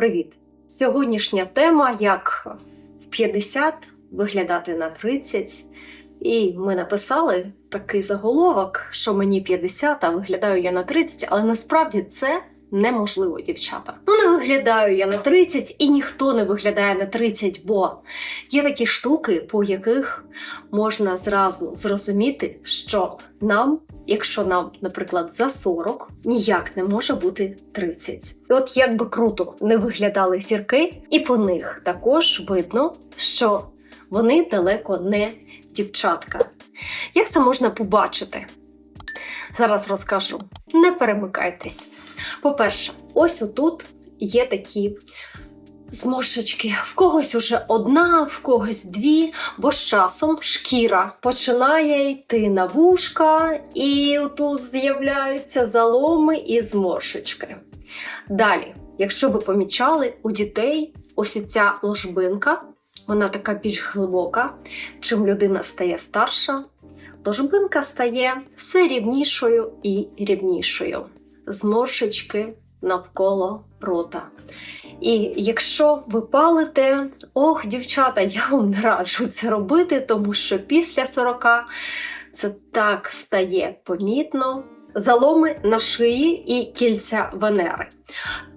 Привіт! Сьогоднішня тема як в 50 виглядати на 30. І ми написали такий заголовок, що мені 50, а виглядаю я на 30, але насправді це неможливо, дівчата. Ну, не виглядаю я на 30, і ніхто не виглядає на 30, бо є такі штуки, по яких можна зразу зрозуміти, що нам, якщо нам, наприклад, за 40, ніяк не може бути 30. І от як би круто не виглядали зірки, і по них також видно, що вони далеко не дівчатка. Як це можна побачити? Зараз розкажу. Не перемикайтесь. По-перше, ось отут є такі зморшечки. В когось уже одна, в когось дві, бо з часом шкіра починає йти на вушка, і тут з'являються заломи і зморшечки. Далі, якщо ви помічали, у дітей ось ця ложбинка, вона така більш глибока. Чим людина стає старша, ложбинка стає все рівнішою і рівнішою. Зморшечки навколо рота. І якщо ви палите, ох, дівчата, я вам не раджу це робити, тому що після 40 це так стає помітно. Заломи на шиї і кільця Венери.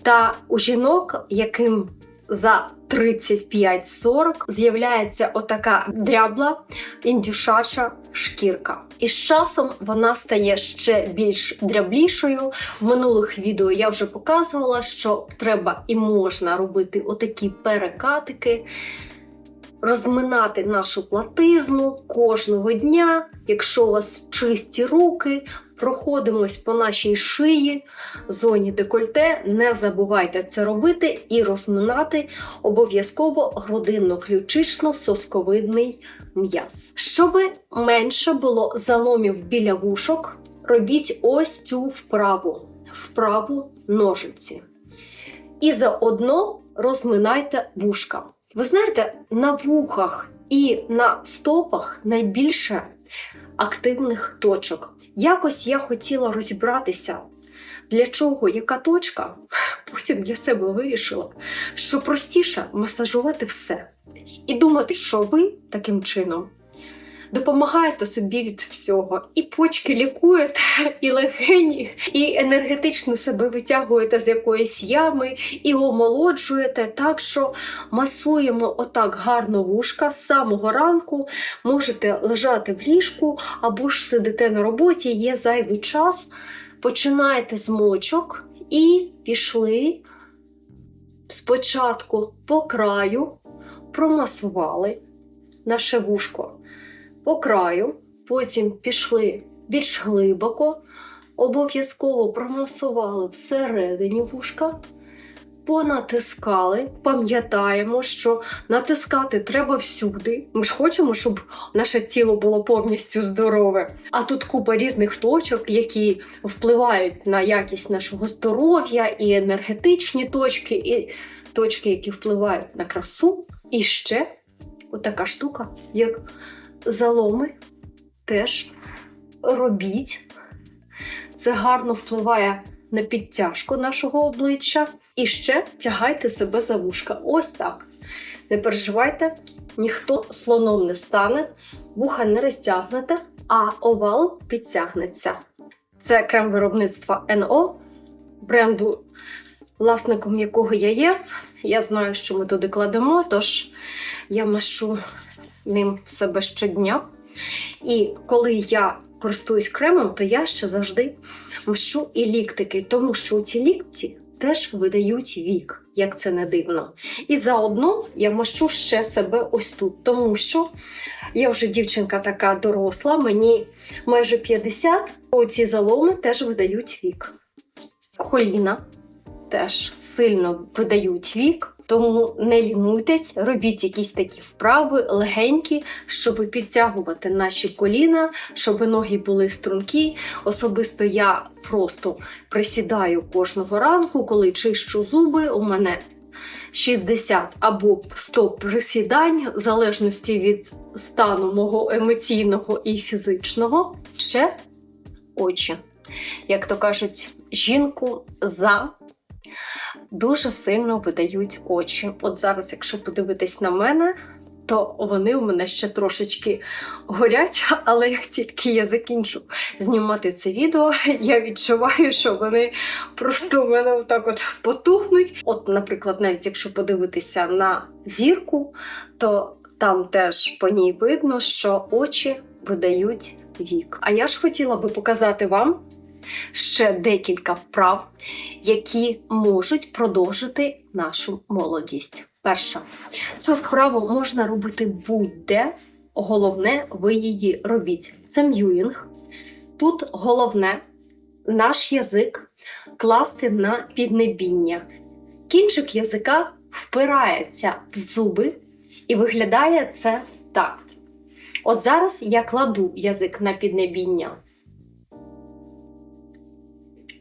Та у жінок, яким за 35-40 з'являється отака дрябла індюшача шкірка. І з часом вона стає ще більш дряблішою. В минулих відео я вже показувала, що треба і можна робити отакі перекатики, розминати нашу платизму кожного дня. Якщо у вас чисті руки, проходимось по нашій шиї, зоні декольте. Не забувайте це робити і розминати обов'язково грудинно-ключично-сосковидний м'яз. Щоби менше було заломів біля вушок, робіть ось цю вправу, вправу ножиці. І заодно розминайте вушка. Ви знаєте, на вухах і на стопах найбільше активних точок. Якось я хотіла розібратися, для чого яка точка. Потім для себе вирішила, що простіше масажувати все. І думати, що ви таким чином допомагаєте собі від всього. І почки лікуєте, і легені, і енергетично себе витягуєте з якоїсь ями, і омолоджуєте. Так що масуємо отак гарно вушка з самого ранку. Можете лежати в ліжку або ж сидите на роботі, є зайвий час. Починаєте з мочок і пішли спочатку по краю, промасували наше вушко по краю, потім пішли більш глибоко, обов'язково промасували всередині вушка, понатискали. Пам'ятаємо, що натискати треба всюди. Ми ж хочемо, щоб наше тіло було повністю здорове. А тут купа різних точок, які впливають на якість нашого здоров'я, і енергетичні точки, і точки, які впливають на красу. І ще отака штука, як заломи теж робіть. Це гарно впливає на підтяжку нашого обличчя. І ще тягайте себе за вушка. Ось так. Не переживайте, ніхто слоном не стане, вуха не розтягнете, а овал підтягнеться. Це крем виробництва НО, бренду, власником якого я є. Я знаю, що ми туди кладемо, тож я машу ним себе щодня. І коли я користуюсь кремом, то я ще завжди мащу і ліктики, тому що ці лікті теж видають вік, як це не дивно. І заодно я мащу ще себе ось тут, тому що я вже дівчинка така доросла, мені майже 50, оці заломи теж видають вік. Коліна теж сильно видають вік. Тому не лінуйтесь, робіть якісь такі вправи легенькі, щоб підтягувати наші коліна, щоб ноги були стрункі. Особисто я просто присідаю кожного ранку, коли чищу зуби. У мене 60 або 100 присідань, в залежності від стану мого емоційного і фізичного. Ще очі. Як то кажуть, жінку за дуже сильно видають очі. От зараз, якщо подивитись на мене, то вони у мене ще трошечки горять, але як тільки я закінчу знімати це відео, я відчуваю, що вони просто у мене отак от потухнуть. От, наприклад, навіть якщо подивитися на зірку, то там теж по ній видно, що очі видають вік. А я ж хотіла би показати вам ще декілька вправ, які можуть продовжити нашу молодість. Перша, цю вправу можна робити будь-де. Головне, ви її робіть. Це м'юїнг. Тут головне наш язик класти на піднебіння. Кінчик язика впирається в зуби, і виглядає це так. От зараз я кладу язик на піднебіння.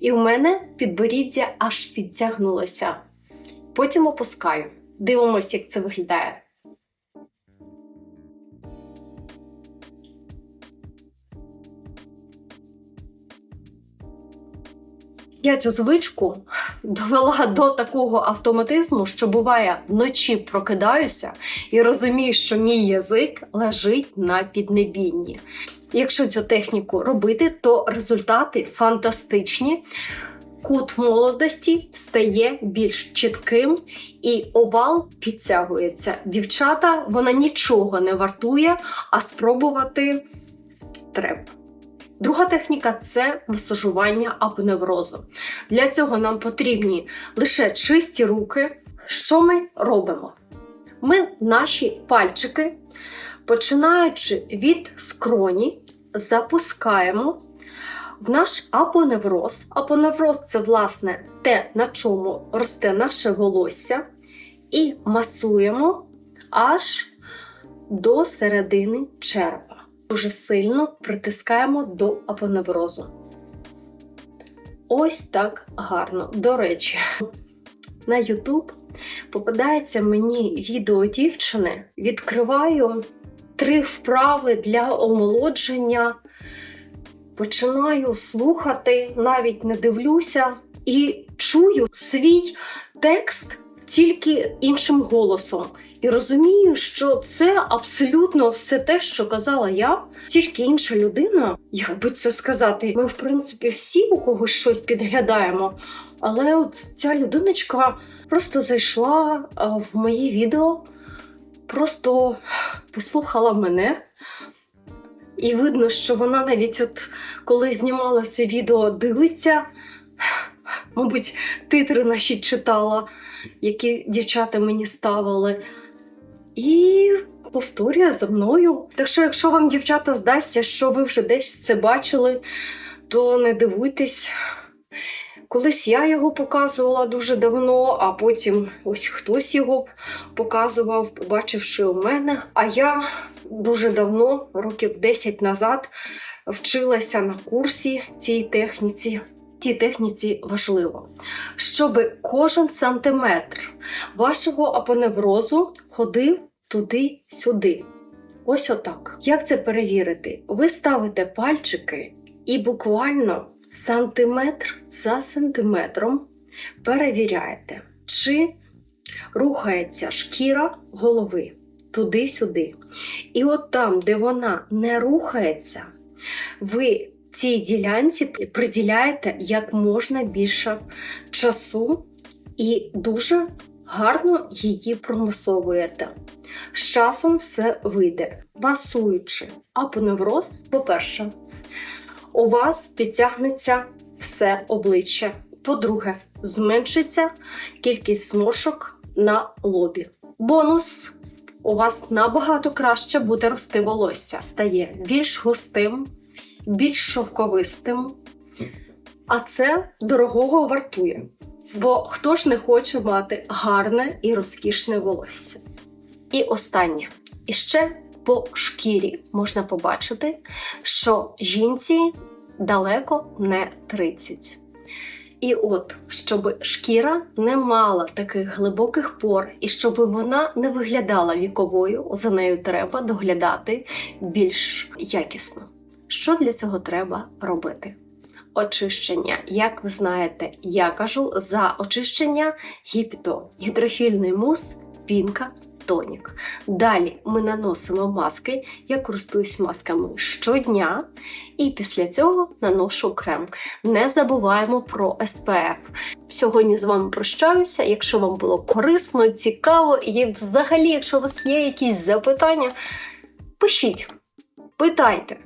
І в мене підборіддя аж підтягнулося. Потім опускаю. Дивимося, як це виглядає. Я цю звичку довела до такого автоматизму, що буває вночі прокидаюся і розумію, що мій язик лежить на піднебінні. Якщо цю техніку робити, то результати фантастичні. Кут молодості стає більш чітким і овал підтягується. Дівчата, вона нічого не вартує, а спробувати треба. Друга техніка це масажування апоневрозу. Для цього нам потрібні лише чисті руки. Що ми робимо? Ми наші пальчики, починаючи від скроні, запускаємо в наш апоневроз. Апоневроз це, власне, те, на чому росте наше волосся, і масуємо аж до середини черепа дуже сильно притискаємо до апоневрозу. Ось так гарно. До речі, на YouTube попадається мені відео дівчини. Відкриваю три вправи для омолодження. Починаю слухати, навіть не дивлюся, і чую свій текст тільки іншим голосом. І розумію, що це абсолютно все те, що казала я, тільки інша людина. Як би це сказати, ми, в принципі, всі у когось щось підглядаємо. Але от ця людиночка просто зайшла в мої відео, просто послухала мене. І видно, що вона навіть, от коли знімала це відео, дивиться, мабуть, титри наші читала, які дівчата мені ставили і повторює за мною. Так що, якщо вам, дівчата, здасться, що ви вже десь це бачили, то не дивуйтесь. Колись я його показувала дуже давно, а потім ось хтось його показував, побачивши у мене. А я дуже давно, років 10 назад, вчилася на курсі цій техніці. Цій техніці важливо, щоб кожен сантиметр вашого апоневрозу ходив туди-сюди. Ось отак. Як це перевірити? Ви ставите пальчики і буквально сантиметр за сантиметром перевіряєте, чи рухається шкіра голови туди-сюди. І от там, де вона не рухається, ви цій ділянці приділяєте як можна більше часу і дуже гарно її промасовуєте. З часом все вийде. Масуючи апоневроз, по-перше, у вас підтягнеться все обличчя. По-друге, зменшиться кількість сморшок на лобі. Бонус! У вас набагато краще буде рости волосся, стає більш густим, більш шовковистим, а це дорогого вартує. Бо хто ж не хоче мати гарне і розкішне волосся? І останнє. І ще по шкірі можна побачити, що жінці далеко не 30. І от, щоб шкіра не мала таких глибоких пор, і щоб вона не виглядала віковою, за нею треба доглядати більш якісно. Що для цього треба робити? очищення. Як ви знаєте, я кажу за очищення гіпіто, гідрофільний мус, пінка. Тонік. Далі ми наносимо маски. Я користуюсь масками щодня, і після цього наношу крем. Не забуваємо про SPF. Сьогодні з вами прощаюся. Якщо вам було корисно, цікаво, і взагалі, якщо у вас є якісь запитання, пишіть, питайте.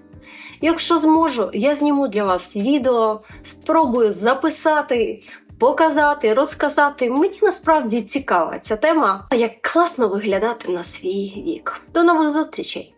Якщо зможу, я зніму для вас відео, спробую записати, показати, розказати. Мені насправді цікава ця тема, як класно виглядати на свій вік. До нових зустрічей!